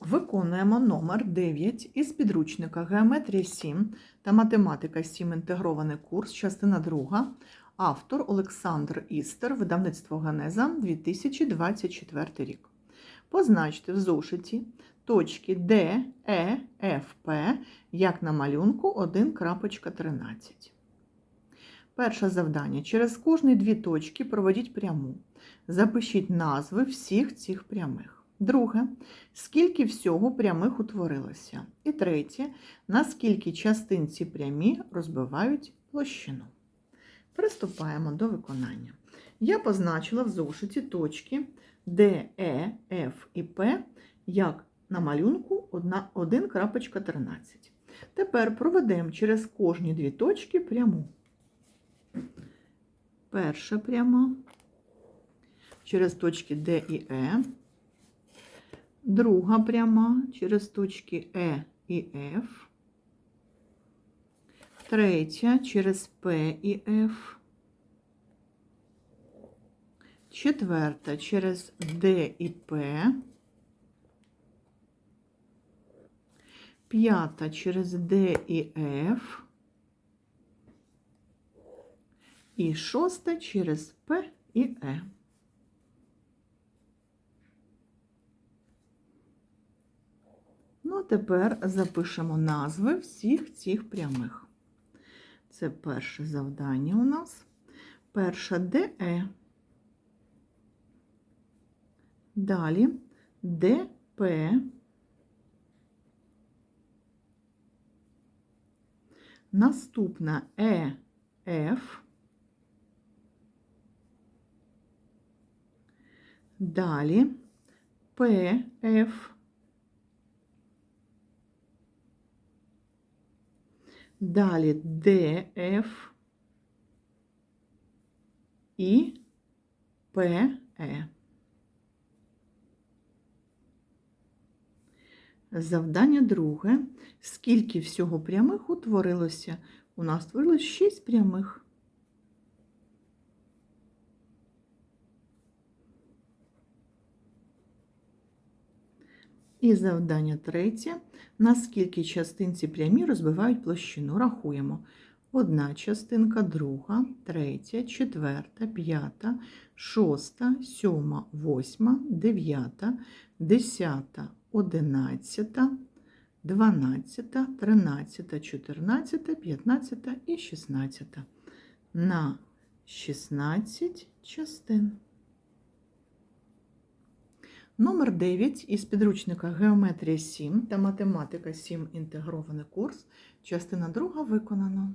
Виконуємо номер 9 із підручника Геометрія 7 та Математика 7. Інтегрований курс, частина 2. Автор Олександр Істер, видавництво Генеза, 2024 рік. Позначте в зошиті точки D, E, F, P, як на малюнку 1.13. Перше завдання. Через кожні дві точки проведіть пряму. Запишіть назви всіх цих прямих. Друге, скільки всього прямих утворилося. І третє, наскільки частин ці прямі розбивають площину. Приступаємо до виконання. Я позначила в зошиті точки D, E, F і P, як на малюнку 1.13. Тепер проведемо через кожні дві точки пряму. Перша пряма через точки D і E. Друга пряма через точки Е і F. Третя через П і F. Четверта через Д і П. П'ята через Д і F. І шоста через П і Е. Ну, а тепер запишемо назви всіх цих прямих. Це перше завдання у нас. Перша ДЕ. Далі ДП. Наступна ЕФ. Далі ПФ. Далі ДФ і ПЕ. Завдання друге. Скільки всього прямих утворилося? У нас створилось 6 прямих. І завдання третє. Наскільки частин ці прямі розбивають площину? Рахуємо. Одна частинка, друга, третя, четверта, п'ята, шоста, сьома, восьма, дев'ята, десята, одинадцята, дванадцята, тринадцята, чотирнадцята, п'ятнадцята і шістнадцята. На 16 частин. Номер 9 із підручника Геометрія 7 та Математика 7 інтегрований курс. Частина 2 виконано.